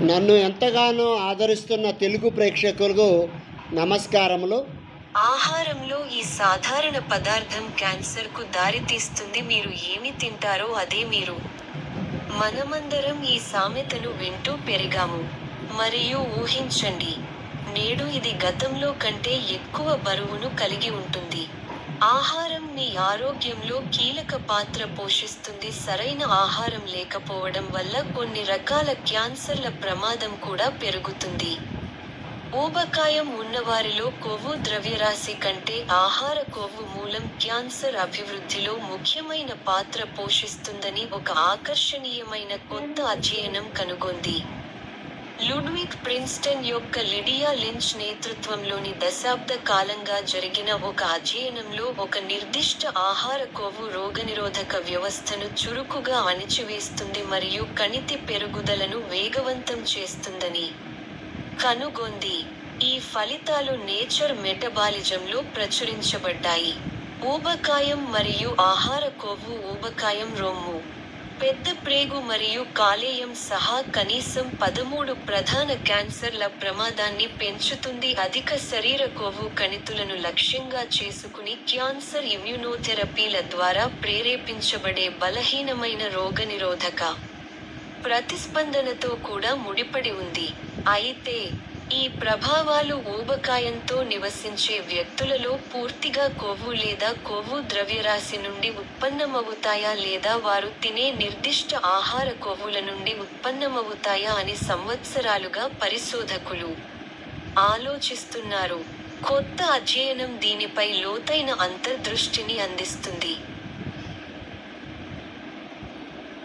నన్ను ఎంతగానో ఆదరిస్తున్న తెలుగు ప్రేక్షకులకు నమస్కారములు. ఆహారంలో ఈ సాధారణ పదార్థం క్యాన్సర్కు దారితీస్తుంది మీరు ఏమి తింటారో అదే మీరు. మనమందరం ఈ సామెతను వింటూ పెరిగాము. మరియు ఊహించండి నేడు ఇది గతంలో కంటే ఎక్కువ బరువును కలిగి ఉంటుంది. ఆహారం మీ ఆరోగ్యంలో కీలక పాత్ర పోషిస్తుంది. సరైన ఆహారం లేకపోవడం వల్ల కొన్ని రకాల క్యాన్సర్ల ప్రమాదం కూడా పెరుగుతుంది. ఊబకాయం ఉన్నవారిలో కొవ్వు ద్రవ్యరాశి కంటే ఆహార కొవ్వు మూలం క్యాన్సర్ అభివృద్ధిలో ముఖ్యమైన పాత్ర పోషిస్తుందని ఒక ఆకర్షణీయమైన కొత్త అధ్యయనం కనుగొంది. లుడ్విక్ ప్రిన్స్టన్ యొక్క లిడియా లించ్ నేతృత్వంలోని దశాబ్ద కాలంగా జరిగిన ఒక అధ్యయనంలో ఒక నిర్దిష్ట ఆహార కొవ్వు రోగనిరోధక వ్యవస్థను చురుకుగా అణిచివేస్తుంది మరియు కణితి పెరుగుదలను వేగవంతం చేస్తుందని కనుగొంది. ఈ ఫలితాలు నేచర్ మెటబాలిజంలో ప్రచురించబడ్డాయి. ఊబకాయం మరియు ఆహార కొవ్వు ఊబకాయం రొమ్ము. పెద్ద ప్రేగు మరియు కాలేయం సహా కనీసం పదమూడు ప్రధాన క్యాన్సర్ల ప్రమాదాన్ని పెంచుతుంది. అధిక శరీర కొవ్వు కణితులను లక్ష్యంగా చేసుకుని క్యాన్సర్ ఇమ్యునోథెరపీల ద్వారా ప్రేరేపించబడే బలహీనమైన రోగనిరోధక ప్రతిస్పందనతో కూడా ముడిపడి ఉంది. అయితే ఈ ప్రభావాలు ఊబకాయంతో నివసించే వ్యక్తులలో పూర్తిగా కొవ్వు లేదా కొవ్వు ద్రవ్యరాశి నుండి ఉత్పన్నమవుతాయా లేదా వారు తినే నిర్దిష్ట ఆహార కొవ్వుల నుండి ఉత్పన్నమవుతాయా అని సంవత్సరాలుగా పరిశోధకులు ఆలోచిస్తున్నారు. కొత్త అధ్యయనం దీనిపై లోతైన అంతర్దృష్టిని అందిస్తుంది.